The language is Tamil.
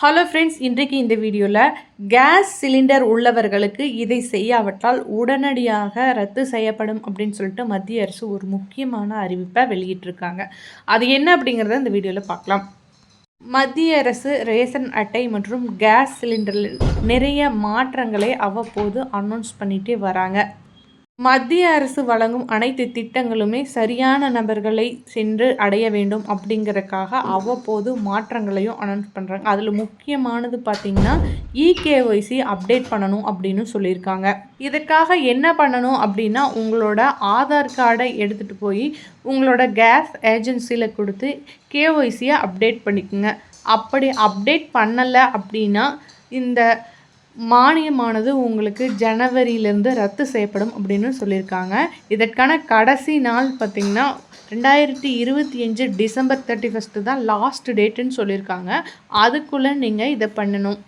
ஹலோ ஃப்ரெண்ட்ஸ் இன்றைக்கு இந்த வீடியோவில் கேஸ் சிலிண்டர் உள்ளவர்களுக்கு இதை செய்யாவிட்டால் உடனடியாக ரத்து செய்யப்படும் அப்படின்னு சொல்லிட்டு மத்திய அரசு ஒரு முக்கியமான அறிவிப்பை வெளியிட்டிருக்காங்க. அது என்ன அப்படிங்கிறத இந்த வீடியோவில் பார்க்கலாம். மத்திய அரசு ரேஷன் அட்டை மற்றும் கேஸ் சிலிண்டரில் நிறைய மாற்றங்களை அவ்வப்போது அனௌன்ஸ் பண்ணிகிட்டே வராங்க. மத்திய அரசு வழங்கும் அனைத்து திட்டங்களுமே சரியான நபர்களை சென்று அடைய வேண்டும் அப்படிங்கிறதுக்காக அவ்வப்போது மாற்றங்களையும் அனௌன்ஸ் பண்ணுறாங்க அதில் முக்கியமானது பார்த்திங்கன்னா இகேஒய்சி அப்டேட் பண்ணணும் அப்படின்னு சொல்லியிருக்காங்க. இதுக்காக என்ன பண்ணணும் அப்படின்னா உங்களோட ஆதார் கார்டை எடுத்துகிட்டு போய் உங்களோட கேஸ் ஏஜென்சியில் கொடுத்து கேஒய்சியை அப்டேட் பண்ணிக்கோங்க. அப்படி அப்டேட் பண்ணலை அப்படின்னா இந்த மானியமானது உங்களுக்கு ஜனவரியிலேருந்து ரத்து செய்யப்படும் அப்படின்னு சொல்லியிருக்காங்க. இதற்கான கடைசி நாள் பார்த்திங்கன்னா ரெண்டாயிரத்தி இருபத்தி அஞ்சு டிசம்பர் தேர்ட்டி ஃபஸ்ட்டு தான் லாஸ்ட் டேட்டுன்னு சொல்லியிருக்காங்க. அதுக்குள்ளே நீங்கள் இதை பண்ணணும்.